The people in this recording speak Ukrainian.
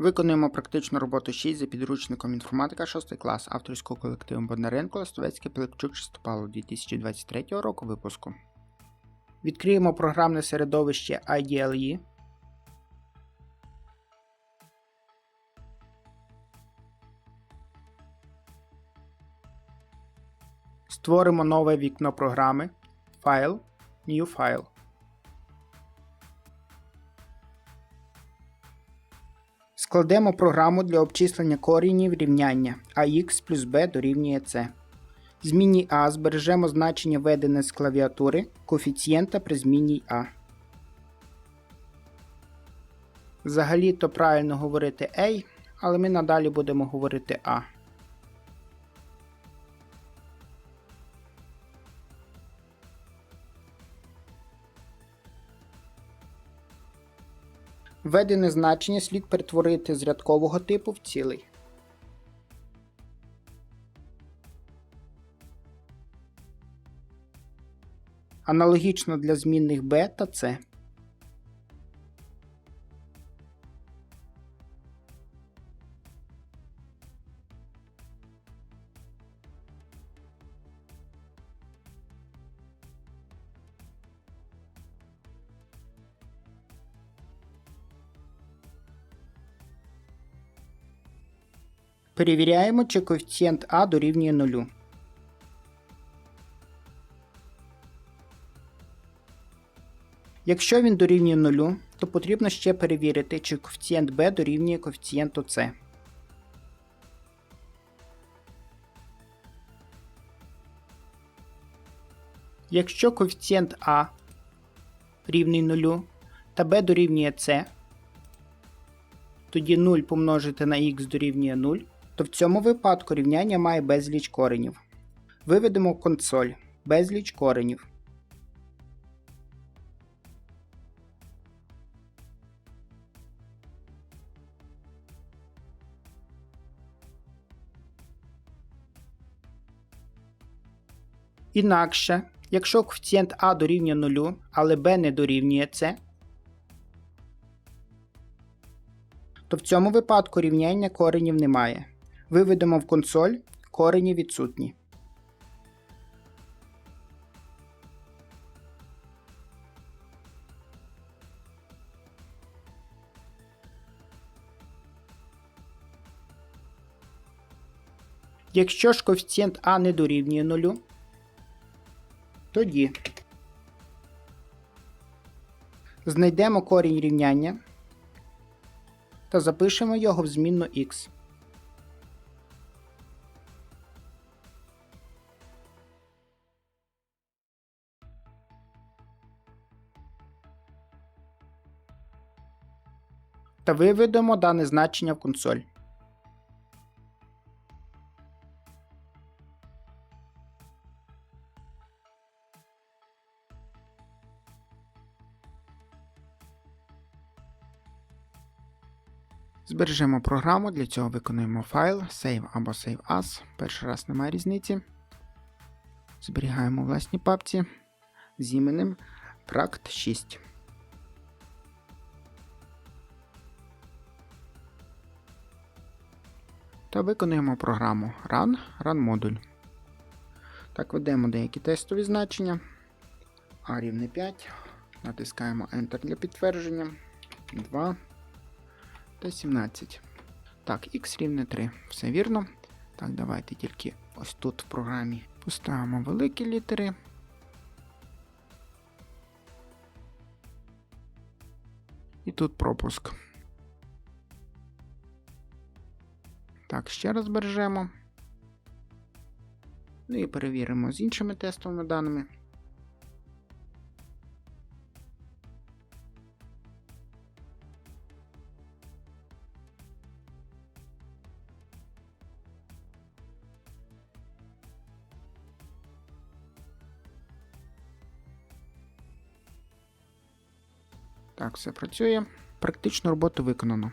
Виконуємо практичну роботу 6 за підручником інформатика 6 клас авторського колективу Бондаренко Ластовецький Пилипчук Чистопало 2023 року випуску. Відкриємо програмне середовище IDLE. Створимо нове вікно програми Файл, New File. Складемо програму для обчислення корінів рівняння ax плюс b дорівнює c. Зміні А збережемо значення введене з клавіатури коефіцієнта при зміні А. Взагалі-то правильно говорити a, але ми надалі будемо говорити a. Введене значення слід перетворити з рядкового типу в цілий. Аналогічно для змінних b та c. Перевіряємо, чи коефіцієнт а дорівнює 0. Якщо він дорівнює 0, то потрібно ще перевірити, чи коефіцієнт b дорівнює коефіцієнту c. Якщо коефіцієнт а рівний 0 та b дорівнює c, тоді 0 помножити на х дорівнює 0, то в цьому випадку рівняння має безліч коренів. Виведемо консоль безліч коренів. Інакше, якщо коефіцієнт а дорівнює 0, але b не дорівнює c, то в цьому випадку рівняння коренів немає. Виведемо в консоль корені відсутні. Якщо ж коефіцієнт А не дорівнює 0, тоді знайдемо корінь рівняння та запишемо його в змінну x. Та виведемо дане значення в консоль. Збережемо програму, для цього виконуємо файл save або save as. Перший раз немає різниці. Зберігаємо у власній папці з іменем Pract 6. Та виконуємо програму Run, Run модуль. Так, ведемо деякі тестові значення. A рівне 5. Натискаємо Enter для підтвердження. 2 та 17. Так, х рівне 3. Все вірно. Так, давайте тільки ось тут в програмі поставимо великі літери. І тут пропуск. Так, ще раз збережемо. Ну і перевіримо з іншими тестовими даними. Так, все працює. Практичну роботу виконано.